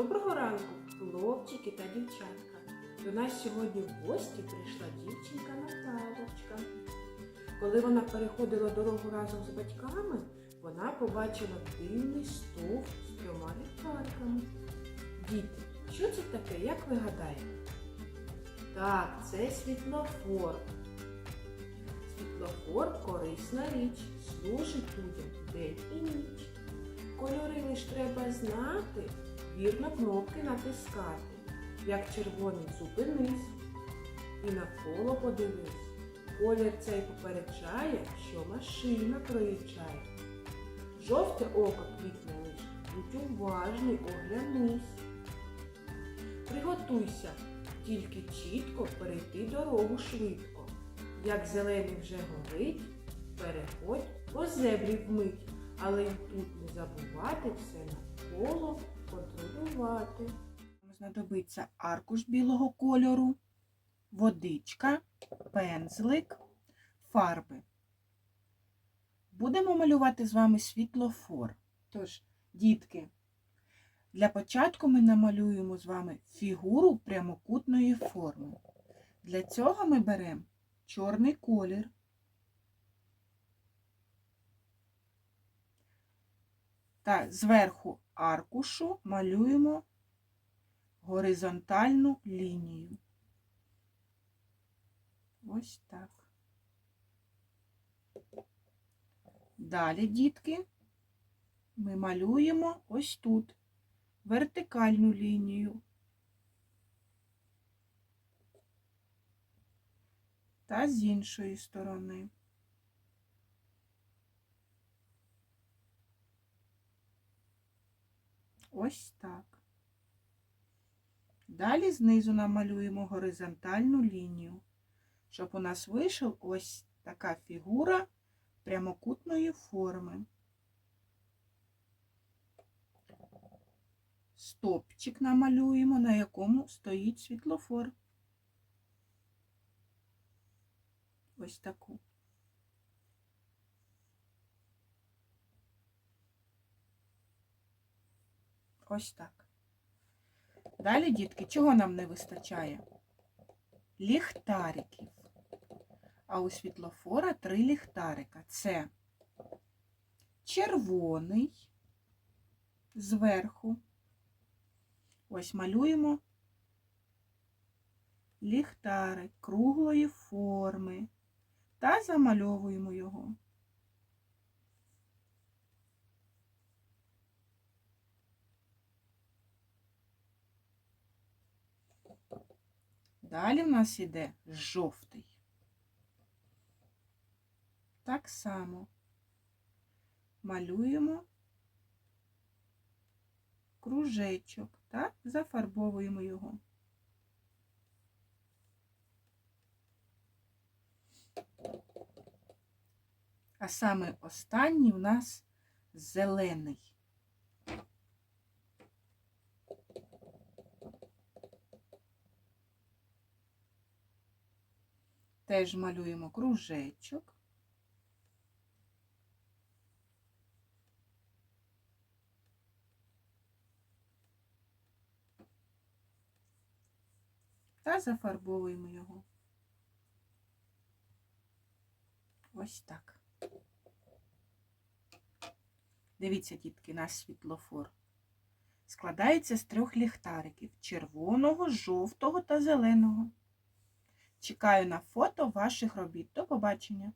Доброго ранку, хлопчики та дівчатка. До нас сьогодні в гості прийшла дівчинка Наталочка. Коли вона переходила дорогу разом з батьками, вона побачила дивний стов з трьома ліхтарками. Діти, що це таке, як ви гадаєте? Так, це світлофор. Світлофор корисна річ, служить людям день і ніч. Кольори лиш треба знати вірно кнопки натискати. Як червоний зупинись і навколо подивись. Колір цей попереджає, що машина проїжджає. Жовте око квітне лиш, будь уважний, оглянись. Приготуйся, тільки чітко перейти дорогу швидко. Як зелений вже горить, переходь по зебрі вмить, але й тут не забувати все навколо контролювати. Знадобиться аркуш білого кольору, водичка, пензлик, фарби. Будемо малювати з вами світлофор. Тож, дітки, для початку ми намалюємо з вами фігуру прямокутної форми. Для цього ми беремо чорний колір. Та зверху аркушу малюємо горизонтальну лінію. Ось так. Далі, дітки, ми малюємо ось тут вертикальну лінію. Та з іншої сторони. Ось так. Далі знизу намалюємо горизонтальну лінію, щоб у нас вийшов ось така фігура прямокутної форми. Стопчик намалюємо, на якому стоїть світлофор. Ось таку. Ось так. Далі, дітки, чого нам не вистачає? Ліхтариків. А у світлофора три ліхтарика. Це червоний зверху. Ось малюємо ліхтарик круглої форми та замальовуємо його. Далі в нас іде жовтий. Так само малюємо кружечок та зафарбовуємо його. А саме останній у нас зелений. Теж малюємо кружечок. Та зафарбовуємо його. Ось так. Дивіться, дітки, наш світлофор. Складається з трьох ліхтариків червоного, жовтого та зеленого. Чекаю на фото ваших робіт. До побачення!